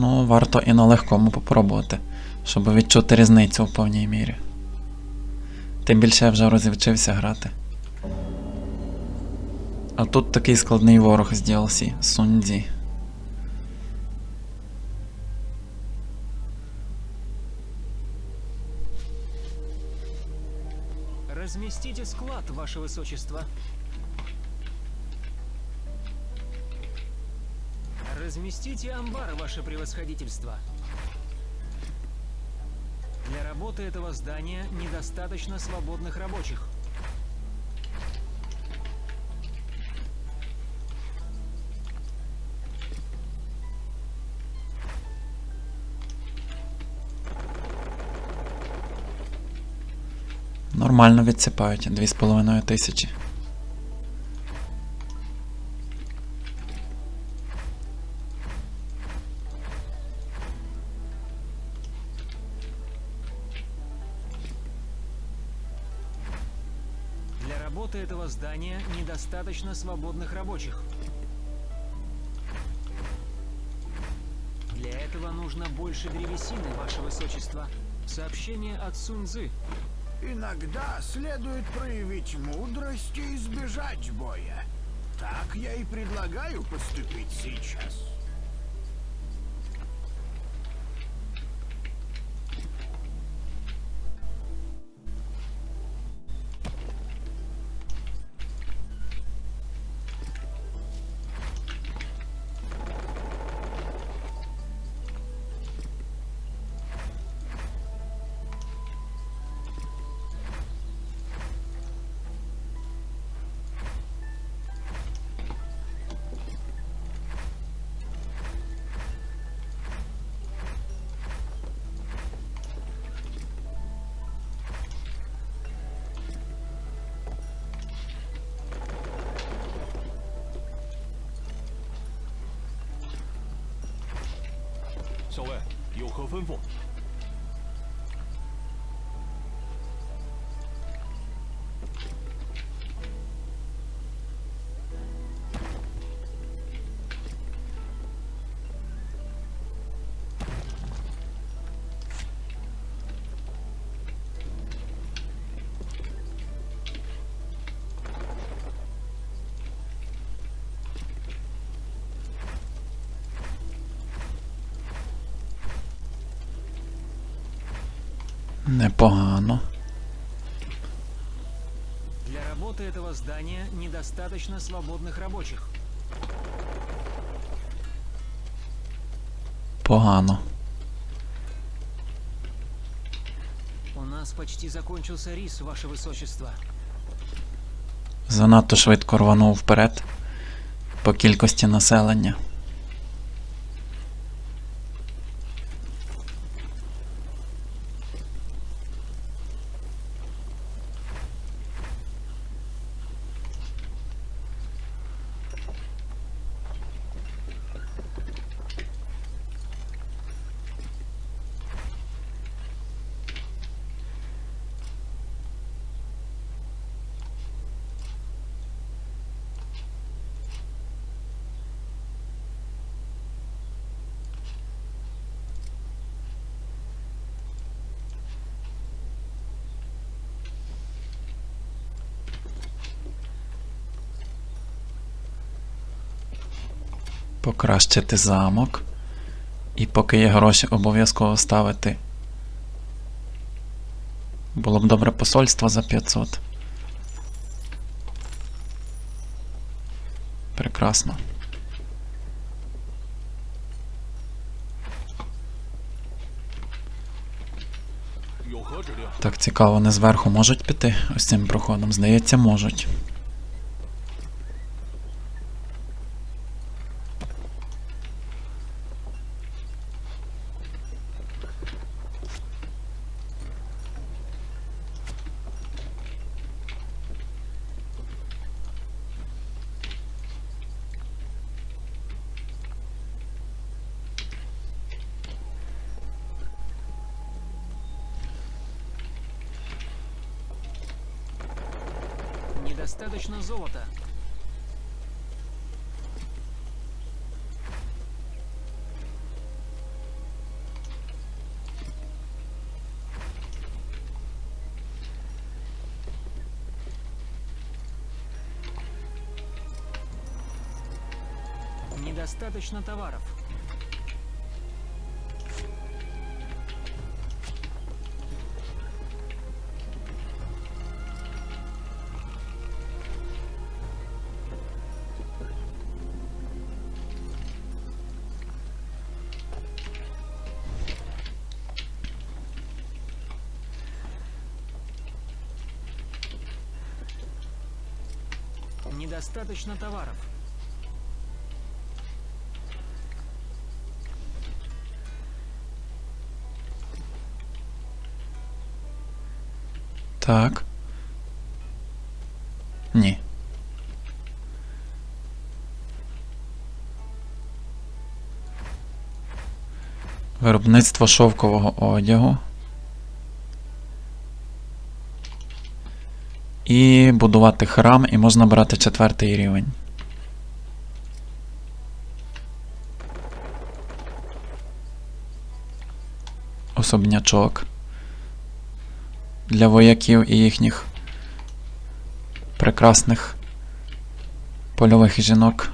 Ну, варто і на легкому попробувати, щоб відчути різницю в повній мірі. Тим більше я вже розвчився грати. А тут такий складний ворог з DLC Суньцзі. Разместите склад, ваше высочество. Разместите амбар, ваше превосходительство. Для работы этого здания недостаточно свободных рабочих. Нормально відсипають 2,5 Здания недостаточно свободных рабочих. Для этого нужно больше древесины, ваше высочество. Сообщение от Суньзы. Иногда следует проявить мудрость и избежать боя. Так я и предлагаю поступить сейчас. “校尉有何吩咐？？”Непогано. Для работы этого здания недостаточно свободных рабочих. Погано. У нас почти закончился рис, ваше высочество. Занадто швидко рванув вперед по кількості населення. покращити замок. І поки є гроші, обов'язково ставити. Було б добре посольство за 500. Прекрасно. Так, цікаво, не зверху можуть піти ось цим проходом? Здається, можуть. Недостаточно товаров. Недостаточно товаров. Так. Ні. Виробництво шовкового одягу. І будувати храм, і можна брати четвертий рівень. Особнячок для вояків і їхніх прекрасних польових жінок.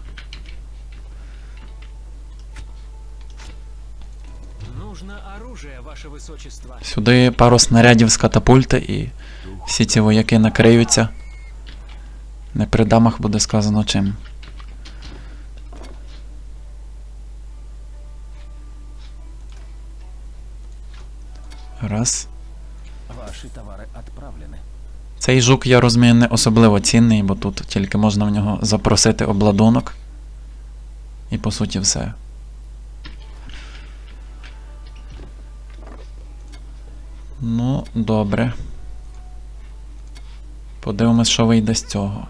Сюди пару снарядів з катапульти і всі ці вояки накриються. Не при дамах буде сказано чим. Раз. Цей жук, я розумію, не особливо цінний, бо тут тільки можна в нього запросити обладунок. І по суті все. Ну, добре. Подивимось, що вийде з цього.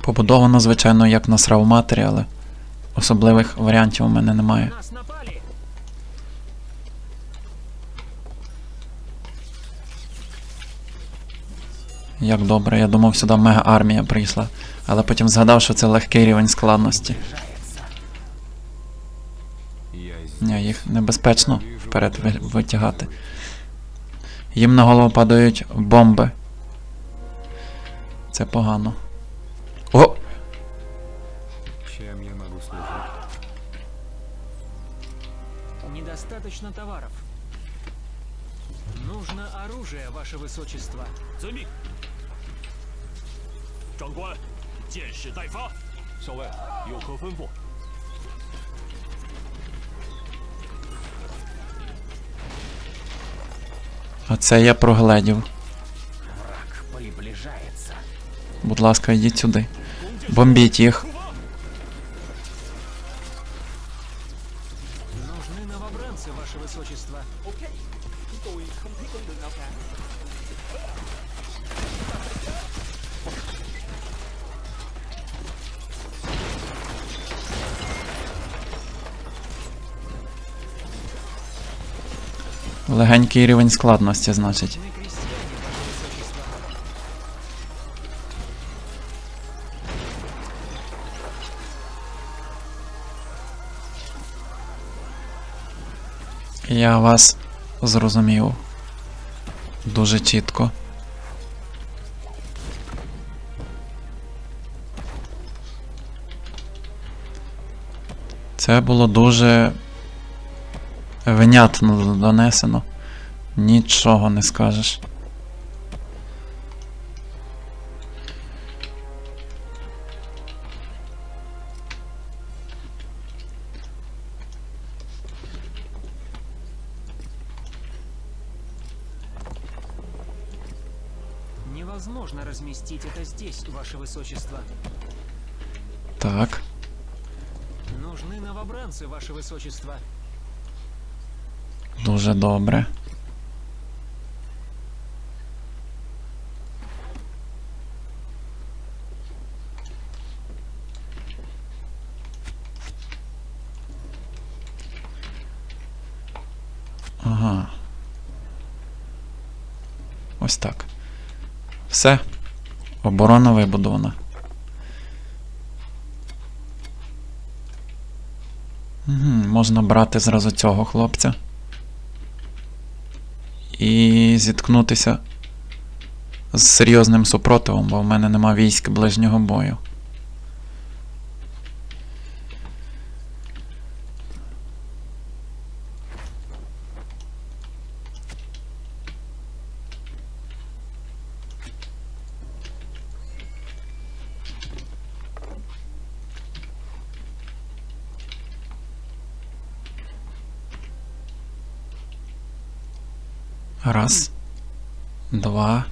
Побудовано, звичайно, як на сравматері, але особливих варіантів у мене немає. Як добре, я думав, сюди мега армія прийшла. Але потім згадав, що це легкий рівень складності. Ні, їх небезпечно вперед витягати. Їм на голову падають бомби. Це погано. О! Чем я могу служить? Недостаточно товаров. Нужно оружие, ваше высочество. Зумик! Джангуан, Денши Дайфа! Сауэ, Йохо Фэнфу. Оце я прогледів. Будь ласка, йдіть сюди. Бомбіть їх. Нужны новобранцы, ваше высочество. Легенький рівень складності, значить. Я вас зрозумів. Дуже чітко. Це було дуже внятно донесено. Нічого не скажеш. ваше высочество. Так. Нужны новобранцы, ваше высочество. Дуже добре. Ага. Ось так. Все. Оборона вибудована. Угу, Можна брати зразу цього хлопця. І зіткнутися з серйозним супротивом, бо в мене нема військ ближнього бою. Раз. Два.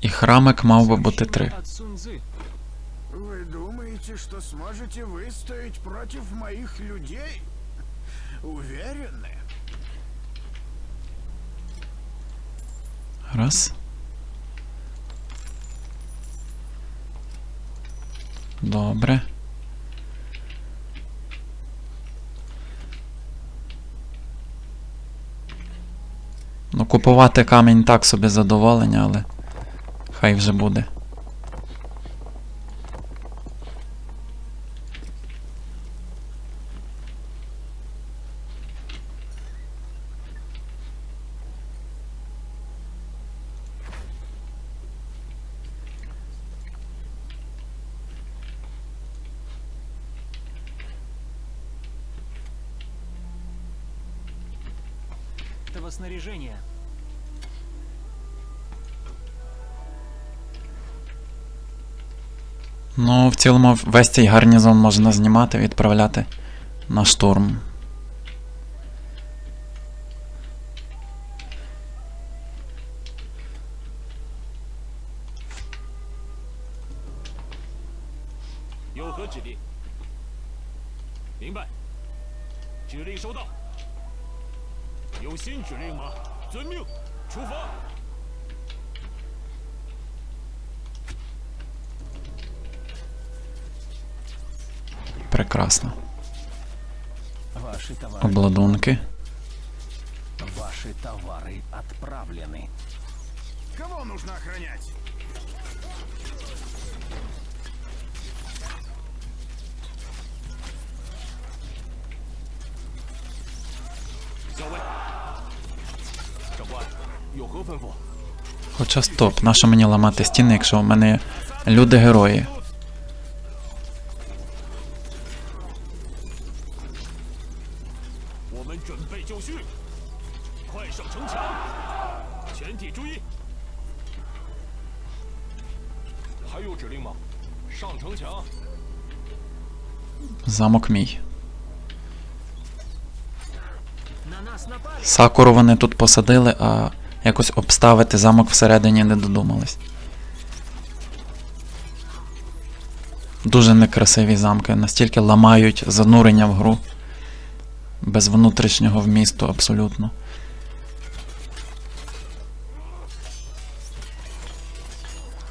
І храмик мав би бути три. От Сунь-Дзы. Вы думаете, что сможете выстоять против моих людей? Уверены? Раз. Добре. Купувати камінь так собі задоволення, але хай вже буде. Этого. Ну, в цілому весь цей гарнізон можна знімати, відправляти на штурм. “有 Прекрасно. Ваші товары. Обладунки. Ваші товари відправлені. Кого нужно охранять? Хоча стоп, нащо мені ламати стіни, якщо у мене люди-герої? Замок мій. Сакуру вони тут посадили, а якось обставити замок всередині не додумались. Дуже некрасиві замки, настільки ламають занурення в гру. Без внутрішнього вмісту абсолютно.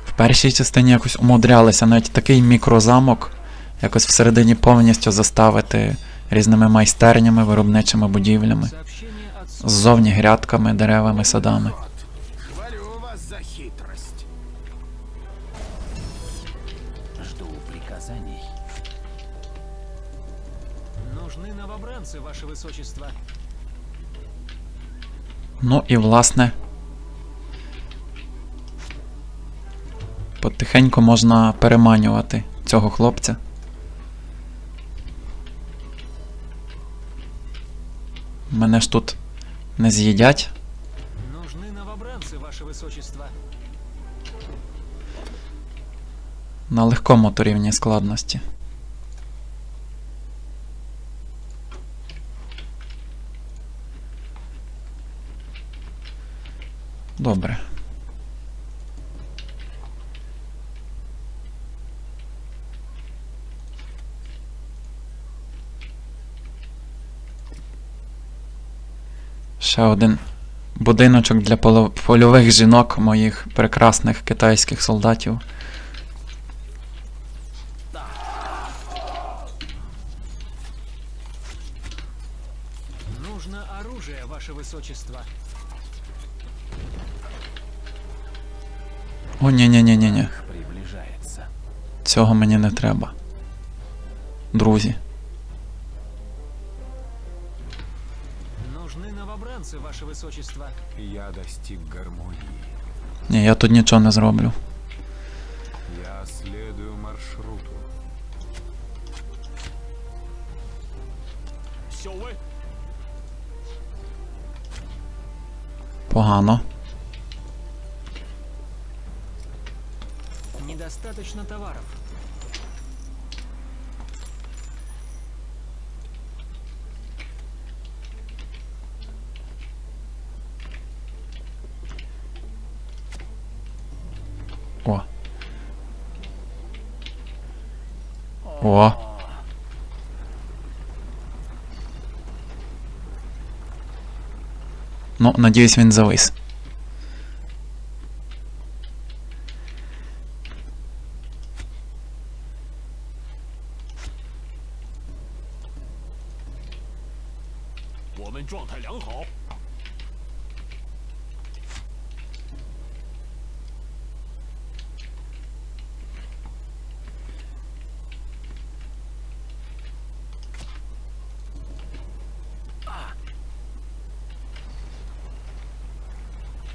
В першій частині якось умудрялися навіть такий мікрозамок якось всередині повністю заставити різними майстернями, виробничими будівлями. Сообщение от Сунь Ззовні грядками, деревами, садами. Хвалю вас за хитрость. Жду приказаний. Нужны новобранцы, ваше высочество. Ну і власне. Потихеньку можна переманювати цього хлопця. Мене ж тут не з'їдять. Нужны новобранцы, ваше высочество. на легкому то рівні складності. Добре. Ще один будиночок для польових жінок моїх прекрасних китайських солдатів. Нужно оружие, ваше высочество. О, ні ні ні ні ні Цього мені не треба. друзі. ваше высочество. Я достиг гармонии. Ні, я тут нічого не зроблю. Я следую маршруту. 校尉， Погано. Недостаточно товаров. О. Ну, надіюсь, він завис. -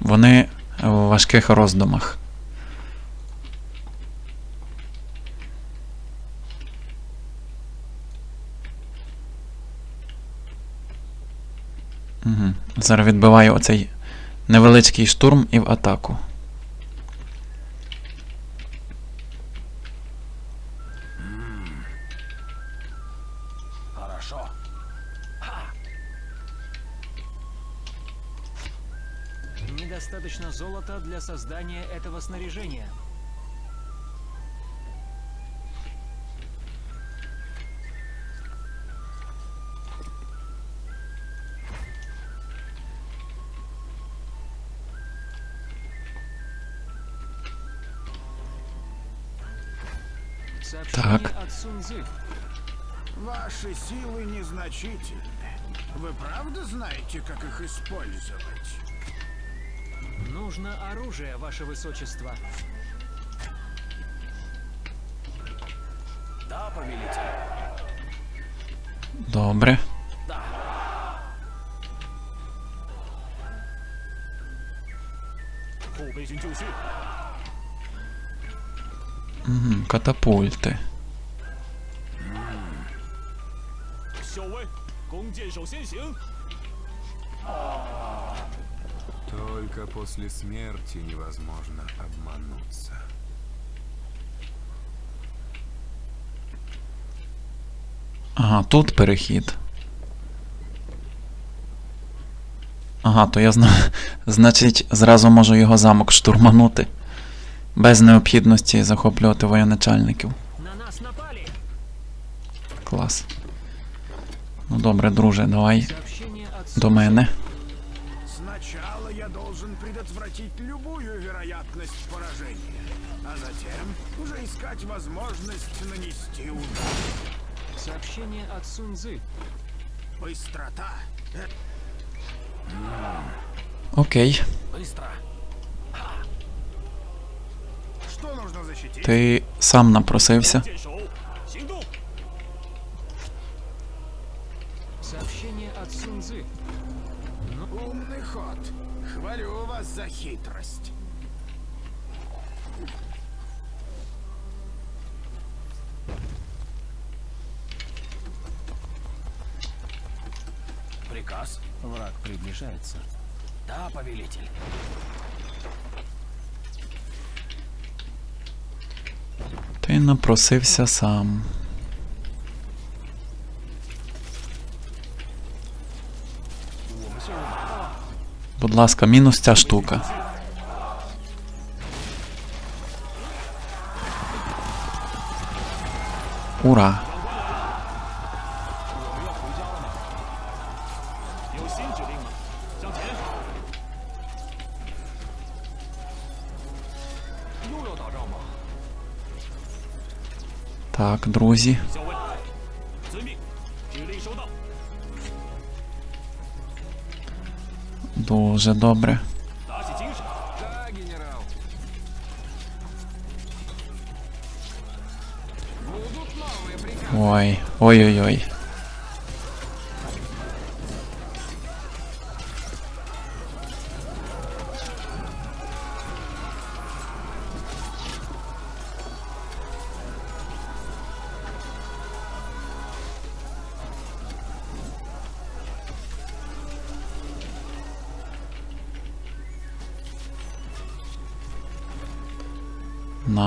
Вони в важких роздумах. Угу. Зараз відбиваю оцей невеличкий штурм і в атаку. Создания этого снаряжения. Сообщение Так. от Сунзы. Ваши силы незначительны. Вы правда знаете, как их использовать? Нужно оружие, ваше высочество. Да, повелитель. Добре. Угу, катапульты. Только после смерти невозможно обмануться. Ага, тут перехід. Ага, то я зна... значить, зразу можу його замок штурманути. Без необхідності захоплювати воєначальників. На нас напали! Клас. Ну добре, друже, давай до мене. Искать возможность нанести удар. Сообщение от Сунзы. Быстрота. Окей. Быстро. Что нужно защитить? Ты сам напросився. Сообщение от Сунзы. Ну, умный ход. Хвалю вас за хитрость. Приближается. Да, повелитель. Ти напросився сам. Будь ласка, мінус ця штука. Ура! Генерал. друзі. Дуже добре. Ой, ой-ой-ой.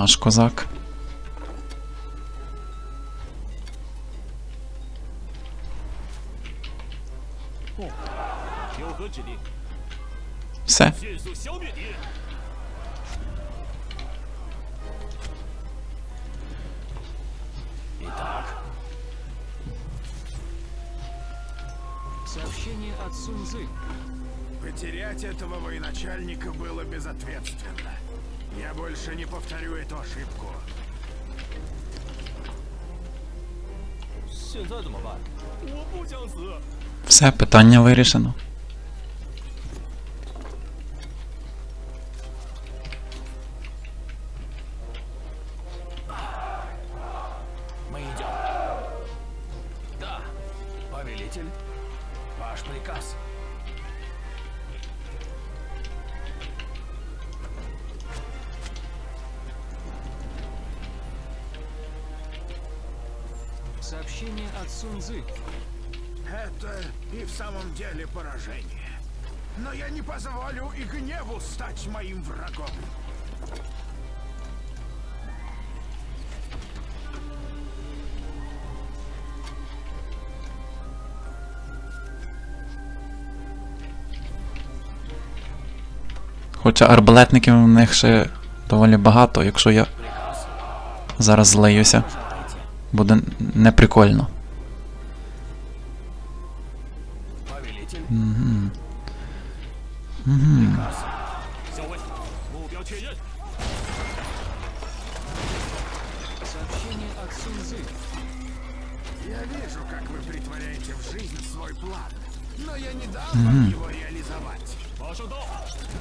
Аж козак. Все. Сообщение от Сунзы. Потерять этого военачальника было безответственно. Я больше не повторю эту ошибку. Все питання вирішено. Сообщение от Сунзы. Это и в самом деле поражение. Но я не позволю и гневу стать моим врагом. Хоча арбалетників в них ще доволі багато, якщо я зараз злиюся, Буде неприкольно. Угу. Угу. Я вижу, как вы притворяете в жизнь свой план, но я не дам вам его реализовать.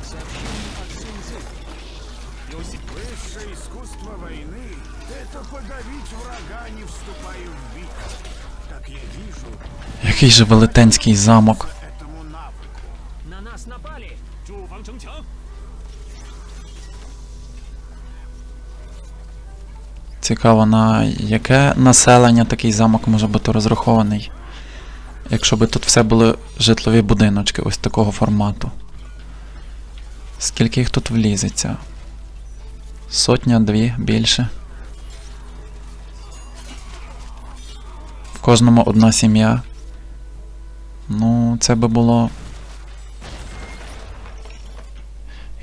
Сообщение от Сунзы. Высшее искусство війни, — это подавить врага, не вступая в битву. Так я віжу. Який же велетенський замок. На нас напали! Цікаво, на яке населення такий замок може бути розрахований, якщо би тут все були житлові будиночки ось такого формату. Скільки їх тут влізеться? Сотня, дві, більше. В кожному одна сім'я. Ну, це би було.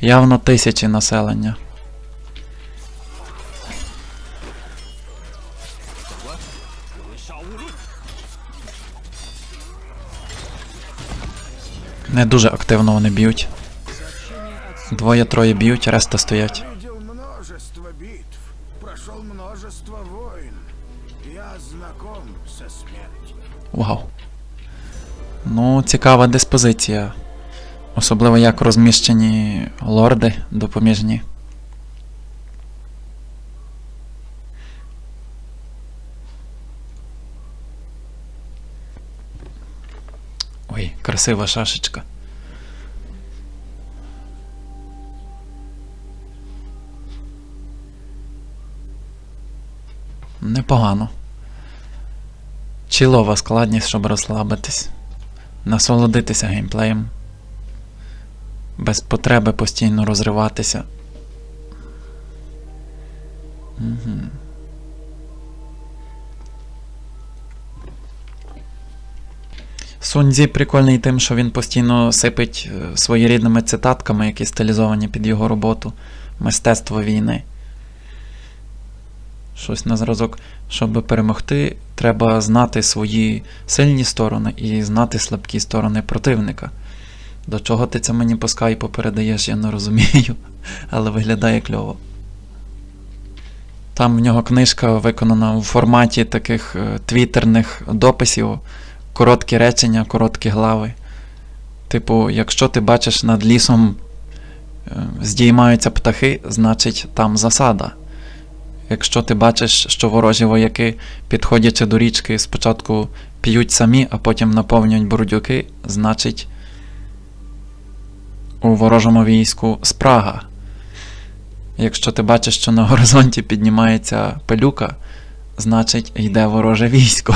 Явно тисячі населення. Не дуже активно вони б'ють. Двоє-троє б'ють, решта стоять. Вау. Ну, цікава диспозиція. Особливо як розміщені лорди допоміжні. Ой, красива шашечка. Непогано. Чілова складність, щоб розслабитись. Насолодитися геймплеєм. Без потреби постійно розриватися. Угу. Суньзі прикольний тим, що він постійно сипить е, своєрідними цитатками, які стилізовані під його роботу. Мистецтво війни. Щось на зразок, щоб перемогти, треба знати свої сильні сторони і знати слабкі сторони противника. До чого ти це мені по скайпу передаєш, я не розумію, але виглядає кльово. Там в нього книжка виконана у форматі таких е, твіттерних дописів, короткі речення, короткі глави. Типу, якщо ти бачиш над лісом е, здіймаються птахи, значить там засада. Якщо ти бачиш, що ворожі вояки, підходячи до річки, спочатку п'ють самі, а потім наповнюють бурдюки, значить у ворожому війську спрага. Якщо ти бачиш, що на горизонті піднімається пилюка, значить йде вороже військо.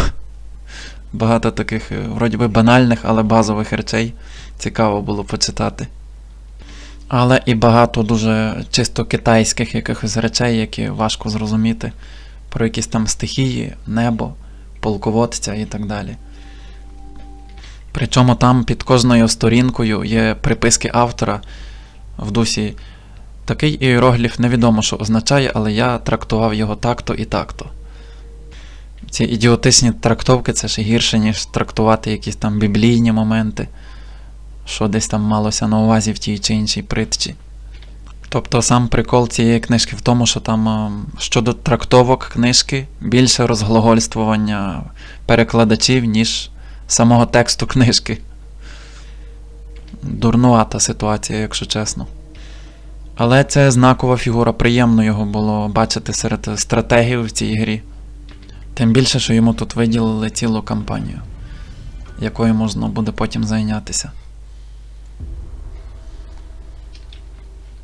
Багато таких, е, вроді би, банальних, але базових речей цікаво було почитати. Але і багато дуже чисто китайських якихось речей, які важко зрозуміти, про якісь там стихії, небо, полководця і так далі. Причому там під кожною сторінкою є приписки автора в дусі. Такий іерогліф невідомо, що означає, але я трактував його так-то і так-то. Ці ідіотичні трактовки це ще гірше, ніж трактувати якісь там біблійні моменти, що десь там малося на увазі в тій чи іншій притчі. Тобто сам прикол цієї книжки в тому, що там щодо трактовок книжки більше розглагольствування перекладачів, ніж самого тексту книжки. Дурнувата ситуація, якщо чесно. Але це знакова фігура, приємно його було бачити серед стратегів в цій грі. Тим більше, що йому тут виділили цілу кампанію, якою можна буде потім зайнятися.